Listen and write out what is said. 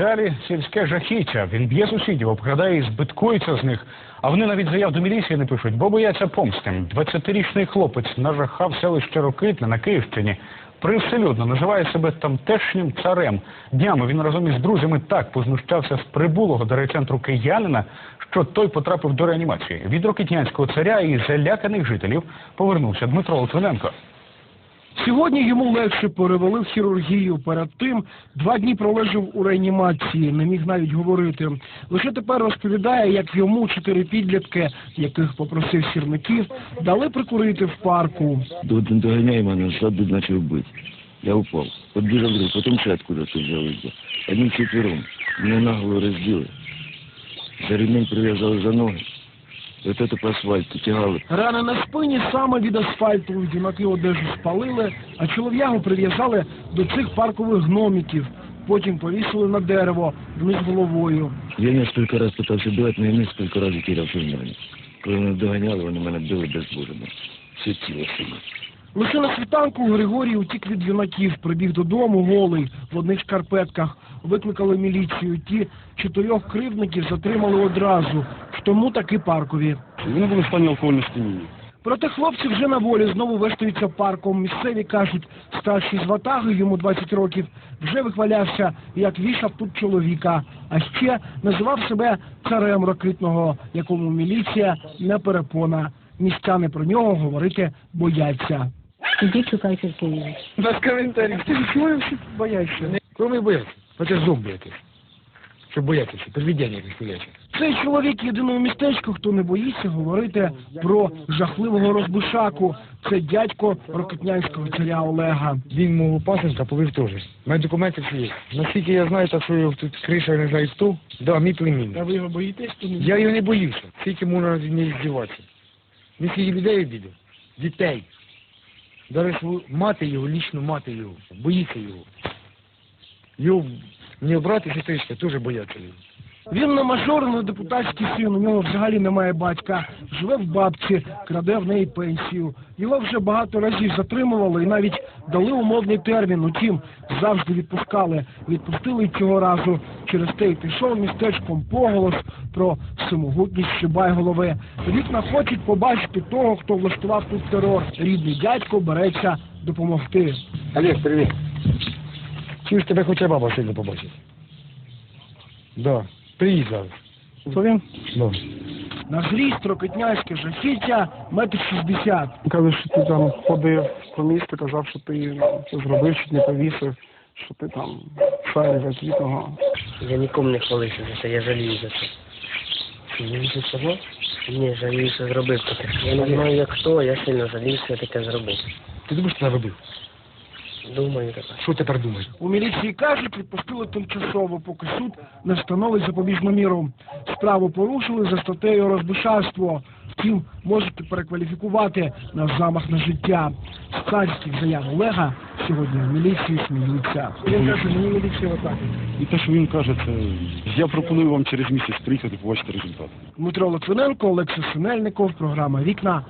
Далі сільське жахіття. Він б'є сусідів, обкрадає і збиткується з них. А вони навіть заяв до міліції не пишуть, бо бояться помсти. 20-річний хлопець нажахав селище Рокитне на Київщині. Привселюдно називає себе тамтешнім царем. Днями він разом із друзями так познущався з прибулого до райцентру киянина, що той потрапив до реанімації. Від рокитнянського царя і заляканих жителів повернувся Дмитро Литвиненко. Сьогодні йому легше перевели в хірургію. Перед тим два дні пролежав у реанімації, не міг навіть говорити. Лише тепер розповідає, як йому чотири підлітки, яких попросив сірників, дали прикурити в парку. Один доганяє мене, ззаду почав бити. Я упав. Подбіжав другий, потім ще откуда-то взялися. Одним четвером. Мене наголо розділи. За ремень прив'язали за ноги. От це по асфальту тягали. Рани на спині саме від асфальту. Юнаки одежу спалили, а чолов'ягу прив'язали до цих паркових гноміків. Потім повісили на дерево вниз головою. Я несколько раз пытався бити, але я несколько разів теряв сознання. Коли мене доганяли, вони мене били безбожно. Все тіло сильно. Лише на світанку Григорій утік від юнаків, прибіг додому голий в одних шкарпетках. Викликали міліцію. Ті чотирьох кривдників затримали одразу. Тому таки паркові. Вони були в стані алкогольного сп'яніння. Проте хлопці вже на волі знову вештуються парком. Місцеві кажуть, старший з ватаги, йому 20 років, вже вихвалявся, як вішав тут чоловіка. А ще називав себе царем ракитного, якому міліція не перепона. Містяни про нього говорити бояться. Ідіть шукайте в Без коментарів. Ти чого всі бояться? Кроме бояться, хоча зомби якісь. Щоб боятися, якісь ходячі. Цей чоловік єдиний у містечку, хто не боїться говорити про жахливого розбишаку. Це дядько рокетнянського царя Олега. Він мого пасенка повів теж. Мене документи всі є. Наскільки я знаю, так що його тут криша не знаю хто. Да, мій племінник. ви його боїтесь? То Я його не боюся. Скільки можна від нього здіватися. Він скільки людей обідав. Дітей. Свою мати його, лічну мати його. Боїться його. Його мені брат і сестричка теж бояться його. Він не мажор, не депутатський син, у нього взагалі немає батька. Живе в бабці, краде в неї пенсію. Його вже багато разів затримували і навіть дали умовний термін. Утім, завжди відпускали. Відпустили цього разу. Через те й пішов містечком поголос про самогутність Шибайголови. Вікна хочуть побачити того, хто влаштував тут терор. Рідний дядько береться допомогти. Олег, привіт. Чуєш, тебе хоче баба сильно побачить. Да. Зараз. То він Да. на зріст рокетнянське жахіття метр шістдесят. Каже, що ти там ходив по місту, казав, що ти це зробив, чуть не повісив, що ти там шарів ракітного. Я нікому не хвалився за це, я жалію за це. Жалію чого? Ні, жалію, що зробив таке. Я не знаю, як хто, я сильно жалію, що я таке зробив. Ти думаєш, що тебе робив? Думаю таке. Що тепер думаєш? У міліції кажуть, відпустили тимчасово, поки суд не встановить запобіжну міру. Справу порушили за статтею розбишарство. Втім, можете перекваліфікувати на замах на життя. З царських заяв Олега сьогодні в міліції сміються. Він каже, мені міліція отак. І те, що він каже, це я пропоную вам через місяць приїхати, побачити результат. Дмитро Литвиненко, Олексій Синельников, програма Вікна